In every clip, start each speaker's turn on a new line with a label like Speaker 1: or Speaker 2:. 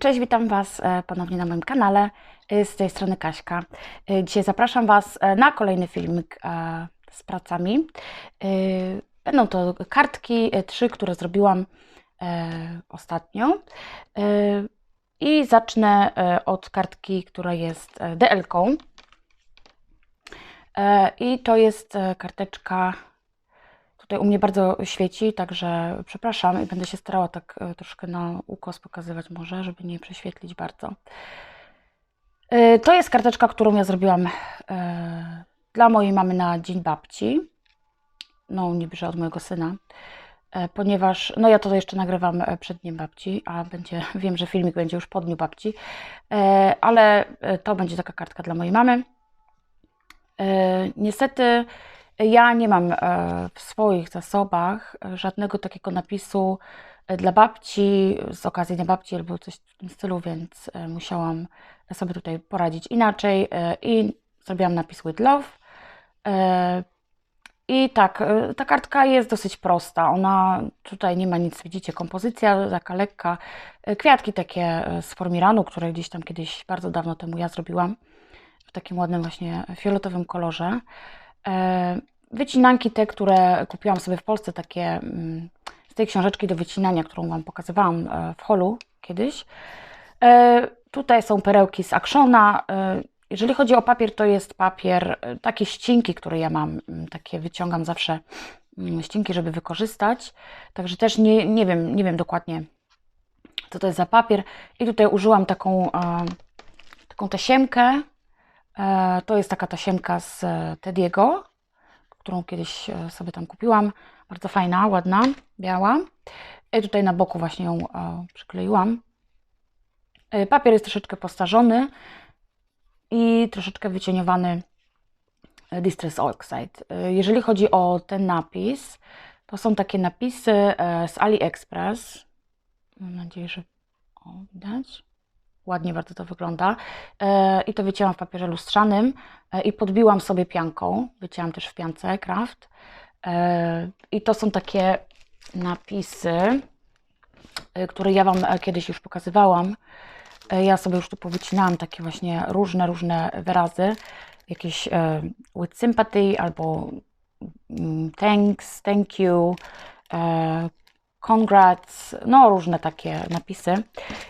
Speaker 1: Cześć, witam Was e, ponownie na moim kanale. E, Z tej strony Kaśka. E, Dzisiaj zapraszam Was na kolejny filmik z pracami. Będą to kartki, trzy, które zrobiłam ostatnio. I zacznę od kartki, która jest DL-ką. I to jest karteczka Tutaj u mnie bardzo świeci, także przepraszam i będę się starała tak e, troszkę na ukos pokazywać może, żeby nie prześwietlić bardzo. E, To jest karteczka, którą ja zrobiłam e, dla mojej mamy na Dzień Babci. No, niby, że od mojego syna. Ponieważ, no ja to jeszcze nagrywam przed Dniem Babci, a będzie, wiem, że filmik będzie już po Dniu Babci, ale to będzie taka kartka dla mojej mamy. Niestety ja nie mam e, w swoich zasobach e, żadnego takiego napisu e, dla babci, z okazji Dnia Babci albo coś w tym stylu, więc musiałam sobie tutaj poradzić inaczej i zrobiłam napis with love. I tak, ta kartka jest dosyć prosta. Ona tutaj nie ma nic, widzicie, kompozycja taka lekka, kwiatki takie z formiranu, które gdzieś tam kiedyś bardzo dawno temu ja zrobiłam w takim ładnym właśnie fioletowym kolorze. Wycinanki te, które kupiłam sobie w Polsce, takie mm, z tej książeczki do wycinania, którą Wam pokazywałam e, w holu kiedyś. E, Tutaj są perełki z Actiona. E, Jeżeli chodzi o papier, to jest papier, takie ścinki, które ja mam, mm, takie wyciągam zawsze mm, ścinki, żeby wykorzystać. Także też nie, nie, wiem, nie wiem dokładnie, co to jest za papier. I tutaj użyłam taką, taką tasiemkę. To jest taka tasiemka z Tediego, którą kiedyś e, sobie tam kupiłam. Bardzo fajna, ładna, biała. I tutaj na boku właśnie ją e, przykleiłam. E, Papier jest troszeczkę postarzony i troszeczkę wycieniowany e, Distress Oxide. E, Jeżeli chodzi o ten napis, to są takie napisy e, z AliExpress. Mam nadzieję, że o, widać. Ładnie bardzo to wygląda. E, I to wycięłam w papierze lustrzanym e, i podbiłam sobie pianką. Wycięłam też w piance Kraft. E, I to są takie napisy, które ja Wam kiedyś już pokazywałam. Ja sobie już tu powycinałam takie właśnie różne, różne wyrazy. Jakieś with sympathy albo mm, thanks, thank you, congrats, no różne takie napisy.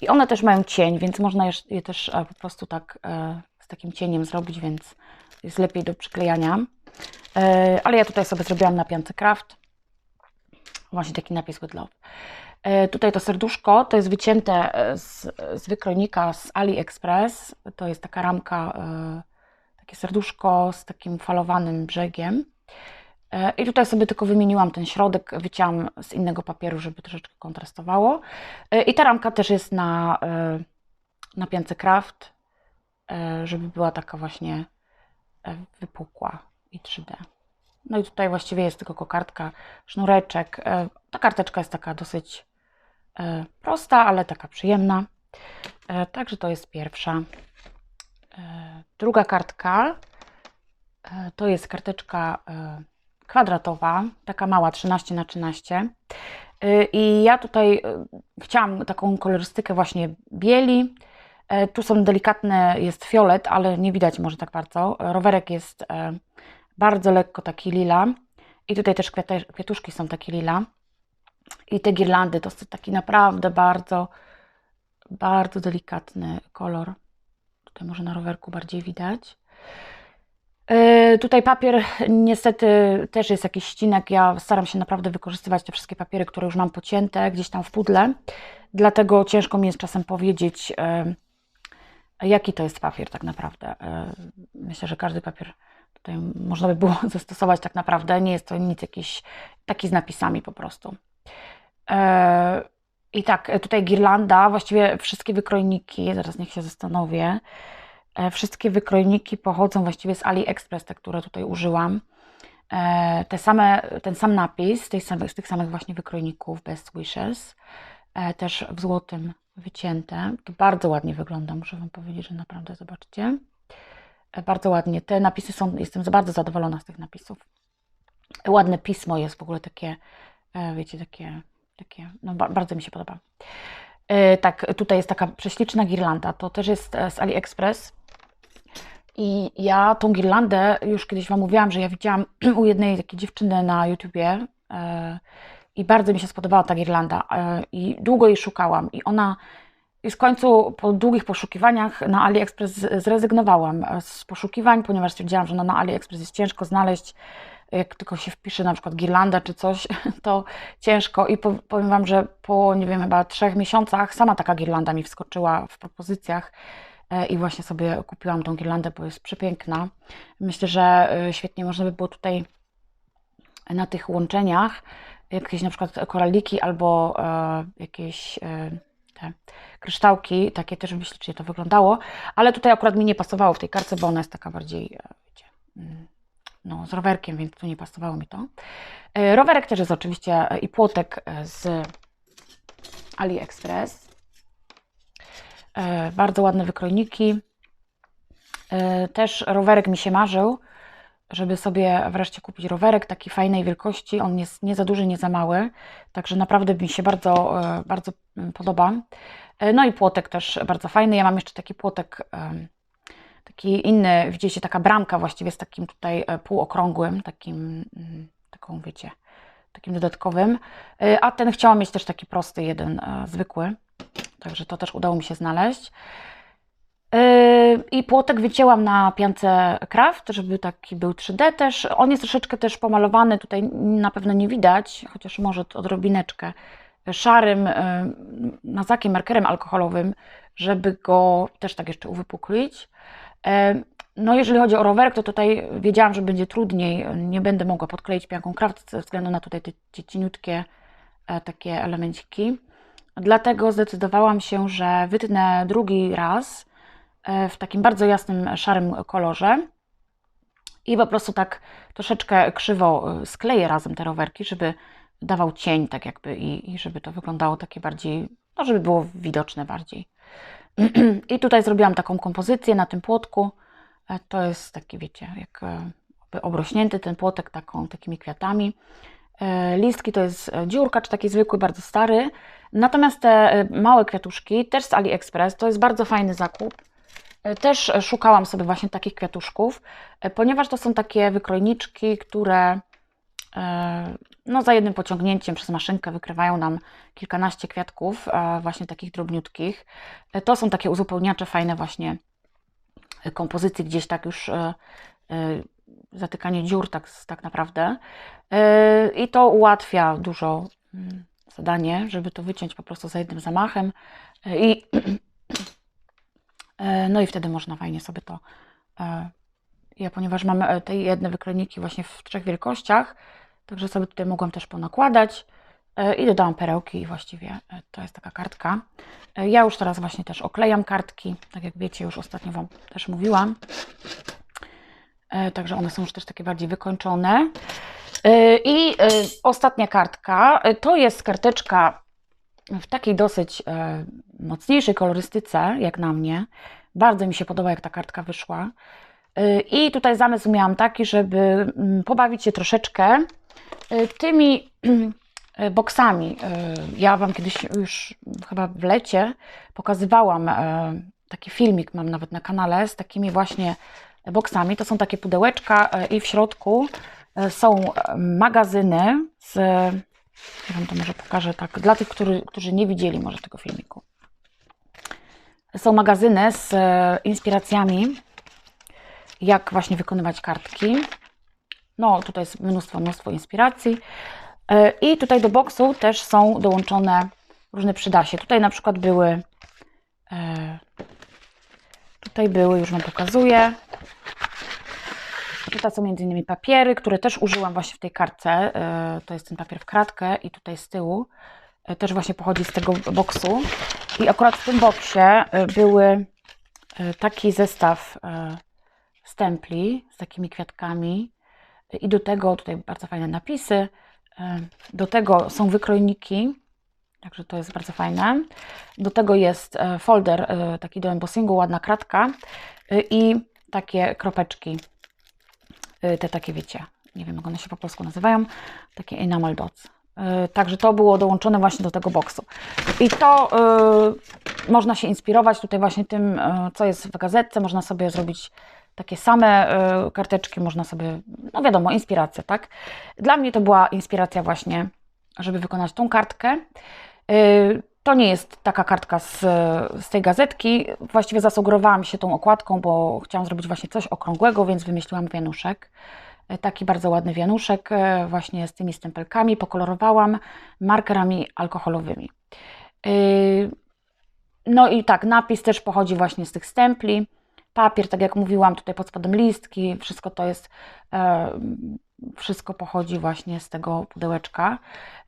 Speaker 1: I one też mają cień, więc można je- też e, po prostu tak e, z takim cieniem zrobić, więc jest lepiej do przyklejania. E, Ale ja tutaj sobie zrobiłam na piance Craft. Właśnie taki napis with love. Tutaj to serduszko, to jest wycięte z, z wykronika z AliExpress. To jest taka ramka, takie serduszko z takim falowanym brzegiem. E, I tutaj sobie tylko wymieniłam ten środek, wycięłam z innego papieru, żeby troszeczkę kontrastowało. E, I ta ramka też jest na, e, na piance Craft, e, żeby była taka właśnie wypukła i 3D. No i tutaj właściwie jest tylko kokardka, sznureczek. Ta karteczka jest taka dosyć prosta, ale taka przyjemna. Także to jest pierwsza. Druga kartka to jest karteczka kwadratowa, taka mała, 13 na 13. Y, I ja tutaj y, chciałam taką kolorystykę właśnie bieli. E, Tu są delikatne, jest fiolet, ale nie widać może tak bardzo. Rowerek jest bardzo lekko taki lila. I tutaj też kwiatuszki są takie lila. I te girlandy to jest taki naprawdę bardzo, bardzo delikatny kolor. Tutaj może na rowerku bardziej widać. E, Tutaj papier niestety też jest jakiś ścinek. Ja staram się naprawdę wykorzystywać te wszystkie papiery, które już mam pocięte gdzieś tam w pudle. Dlatego ciężko mi jest czasem powiedzieć, e, jaki to jest papier tak naprawdę. E, Myślę, że każdy papier tutaj można by było zastosować tak naprawdę. Nie jest to nic jakiś taki z napisami po prostu. I tak, tutaj girlanda, właściwie wszystkie wykrojniki, zaraz niech się zastanowię. E, Wszystkie wykrojniki pochodzą właściwie z AliExpress, te, które tutaj użyłam. E, Te same, ten sam napis z tych samych, właśnie wykrojników Best Wishes, e, też w złotym wycięte. To bardzo ładnie wygląda, muszę Wam powiedzieć, że naprawdę zobaczcie. Bardzo ładnie. Te napisy są, jestem bardzo zadowolona z tych napisów. Ładne pismo jest w ogóle takie, wiecie, takie, takie no ba- bardzo mi się podoba. Tak, tutaj jest taka prześliczna girlanda. To też jest z AliExpress. I ja tą girlandę, już kiedyś Wam mówiłam, że ja widziałam u jednej takiej dziewczyny na YouTubie e, i bardzo mi się spodobała ta girlanda e, i długo jej szukałam. I ona i w końcu po długich poszukiwaniach na AliExpress zrezygnowałam z poszukiwań, ponieważ stwierdziłam, że no na AliExpress jest ciężko znaleźć, jak tylko się wpisze na przykład girlanda czy coś, to ciężko. I po, powiem Wam, że po nie wiem, chyba trzech miesiącach sama taka girlanda mi wskoczyła w propozycjach i właśnie sobie kupiłam tą girlandę, bo jest przepiękna. Myślę, że e, świetnie można by było tutaj na tych łączeniach jakieś na przykład koraliki albo e, jakieś e, te kryształki, takie też by ślicznie to wyglądało, ale tutaj akurat mi nie pasowało w tej karce, bo ona jest taka bardziej, e, wiecie, mm, no, z rowerkiem, więc tu nie pasowało mi to. E, rowerek też jest oczywiście e, i płotek e, z AliExpress. E, bardzo ładne wykrojniki. E, też rowerek mi się marzył, żeby sobie wreszcie kupić rowerek takiej fajnej wielkości. On jest nie za duży, nie za mały, także naprawdę mi się bardzo, e, bardzo mm, podoba. No i płotek też bardzo fajny. Ja mam jeszcze taki płotek, taki inny, widzicie, taka bramka właściwie z takim tutaj półokrągłym, takim, mm, taką wiecie, takim dodatkowym. E, A ten chciałam mieć też taki prosty, jeden e, zwykły, także to też udało mi się znaleźć. Yy, I płotek wycięłam na piance Kraft, żeby taki był 3D też. On jest troszeczkę też pomalowany, tutaj na pewno nie widać, chociaż może odrobineczkę, szarym yy, mazakiem, markerem alkoholowym, żeby go też tak jeszcze uwypuklić. No jeżeli chodzi o rowerek, to tutaj wiedziałam, że będzie trudniej, nie będę mogła podkleić pianką Kraft ze względu na tutaj te, te cieniutkie e, takie elemenciki. Dlatego zdecydowałam się, że wytnę drugi raz e, w takim bardzo jasnym, szarym kolorze i po prostu tak troszeczkę krzywo e, skleję razem te rowerki, żeby dawał cień tak jakby i, i żeby to wyglądało takie bardziej, no żeby było widoczne bardziej. I tutaj zrobiłam taką kompozycję na tym płotku. To jest taki, wiecie, jak e, obrośnięty ten płotek taką, takimi kwiatami. E, Listki to jest e, dziurkacz, taki zwykły, bardzo stary. Natomiast te małe kwiatuszki, też z AliExpress, to jest bardzo fajny zakup. Też szukałam sobie właśnie takich kwiatuszków, ponieważ to są takie wykrojniczki, które no, za jednym pociągnięciem przez maszynkę wykrywają nam kilkanaście kwiatków, właśnie takich drobniutkich. To są takie uzupełniacze fajne właśnie kompozycji, gdzieś tak już e, e, zatykanie dziur tak, tak naprawdę. E, I to ułatwia dużo mm, zadanie, żeby to wyciąć po prostu za jednym zamachem. I, no i wtedy można fajnie sobie to. Ja, ponieważ mam te jedne wykrojniki właśnie w trzech wielkościach, także sobie tutaj mogłam też ponakładać. E, I dodałam perełki właściwie e, to jest taka kartka. E, Ja już teraz właśnie też oklejam kartki, tak jak wiecie, już ostatnio Wam też mówiłam. Także one są już też takie bardziej wykończone. I ostatnia kartka to jest karteczka w takiej dosyć mocniejszej kolorystyce, jak na mnie. Bardzo mi się podoba, jak ta kartka wyszła. I tutaj zamysł miałam taki, żeby mm, pobawić się troszeczkę tymi boksami. E, Ja Wam kiedyś już chyba w lecie pokazywałam e, taki filmik, mam nawet na kanale, z takimi właśnie boksami. To są takie pudełeczka e, i w środku e, są e, magazyny z. Ja Wam to może pokażę tak, dla tych, którzy, którzy nie widzieli może tego filmiku. Są magazyny z e, inspiracjami, jak właśnie wykonywać kartki. No, tutaj jest mnóstwo, mnóstwo inspiracji. E, I tutaj do boksu też są dołączone różne przydasie. Tutaj na przykład były. e, Tutaj były, już Wam pokazuję. Tutaj są innymi papiery, które też użyłam właśnie w tej kartce. E, To jest ten papier w kratkę i tutaj z tyłu też właśnie pochodzi z tego boksu. I akurat w tym boksie były taki zestaw stempli z takimi kwiatkami i do tego tutaj bardzo fajne napisy. E, Do tego są wykrojniki, także to jest bardzo fajne. Do tego jest e, folder e, taki do embossingu, ładna kratka i takie kropeczki te takie wiecie, nie wiem jak one się po polsku nazywają, takie enamel dots. Także to było dołączone właśnie do tego boksu. I to y, można się inspirować tutaj właśnie tym, co jest w gazetce. Można sobie zrobić takie same y, karteczki, można sobie, no wiadomo, inspiracja, tak? Dla mnie to była inspiracja właśnie, żeby wykonać tą kartkę. Y, To nie jest taka kartka z, z tej gazetki. Właściwie zasugerowałam się tą okładką, bo chciałam zrobić właśnie coś okrągłego, więc wymyśliłam wianuszek. Y, Taki bardzo ładny wianuszek, właśnie z tymi stempelkami. Pokolorowałam markerami alkoholowymi. No i tak, napis też pochodzi właśnie z tych stempli. Papier, tak jak mówiłam, tutaj pod spodem listki, wszystko to jest, e, wszystko pochodzi właśnie z tego pudełeczka.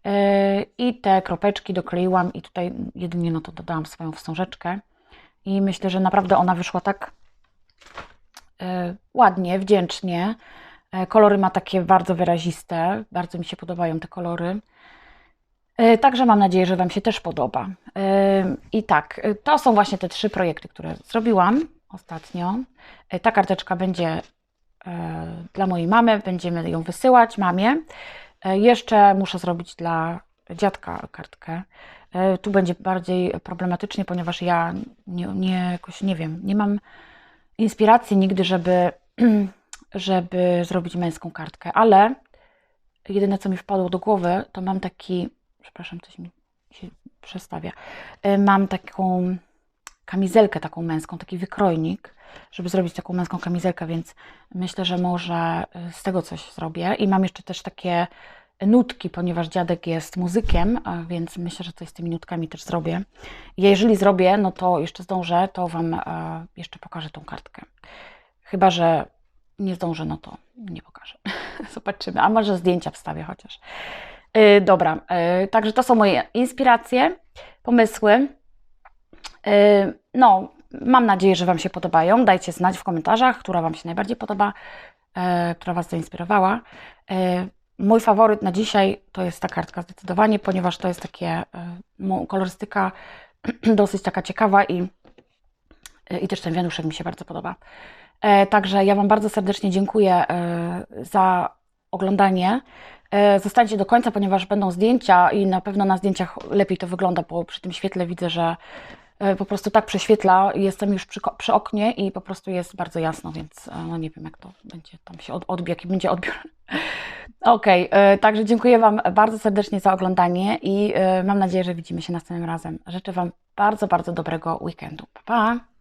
Speaker 1: E, I te kropeczki dokleiłam i tutaj jedynie no to dodałam swoją wstążeczkę. I myślę, że naprawdę ona wyszła tak e, ładnie, wdzięcznie. Kolory ma takie bardzo wyraziste, bardzo mi się podobają te kolory. Także mam nadzieję, że Wam się też podoba. I tak, to są właśnie te trzy projekty, które zrobiłam ostatnio. E, Ta karteczka będzie e, dla mojej mamy, będziemy ją wysyłać mamie. E, Jeszcze muszę zrobić dla dziadka kartkę. Tu będzie bardziej problematycznie, ponieważ ja nie, nie jakoś nie wiem, nie mam inspiracji nigdy, żeby, żeby zrobić męską kartkę, ale jedyne co mi wpadło do głowy, to mam taki, przepraszam, coś mi się przestawia. Mam taką kamizelkę taką męską, taki wykrojnik, żeby zrobić taką męską kamizelkę, więc myślę, że może y, z tego coś zrobię. I mam jeszcze też takie nutki, ponieważ dziadek jest muzykiem, więc myślę, że coś z tymi nutkami też zrobię. Jeżeli zrobię, no to jeszcze zdążę, to Wam e, jeszcze pokażę tą kartkę. Chyba, że nie zdążę, no to nie pokażę. Zobaczymy. A może zdjęcia wstawię chociaż. Yy, dobra, yy, także to są moje inspiracje, pomysły. Yy, no, mam nadzieję, że Wam się podobają. Dajcie znać w komentarzach, która Wam się najbardziej podoba, yy, która Was zainspirowała. Yy, mój faworyt na dzisiaj to jest ta kartka zdecydowanie, ponieważ to jest takie kolorystyka dosyć taka ciekawa i, i też ten wianuszek mi się bardzo podoba. Także ja Wam bardzo serdecznie dziękuję za oglądanie. Zostańcie do końca, ponieważ będą zdjęcia i na pewno na zdjęciach lepiej to wygląda, bo przy tym świetle widzę, że po prostu tak prześwietla. Jestem już przy, przy oknie i po prostu jest bardzo jasno, więc e, no nie wiem, jak to będzie tam się od, odbieg, jaki będzie odbiór. Okej, e, także dziękuję Wam bardzo serdecznie za oglądanie i e, mam nadzieję, że widzimy się następnym razem. Życzę Wam bardzo, bardzo dobrego weekendu. Pa, pa!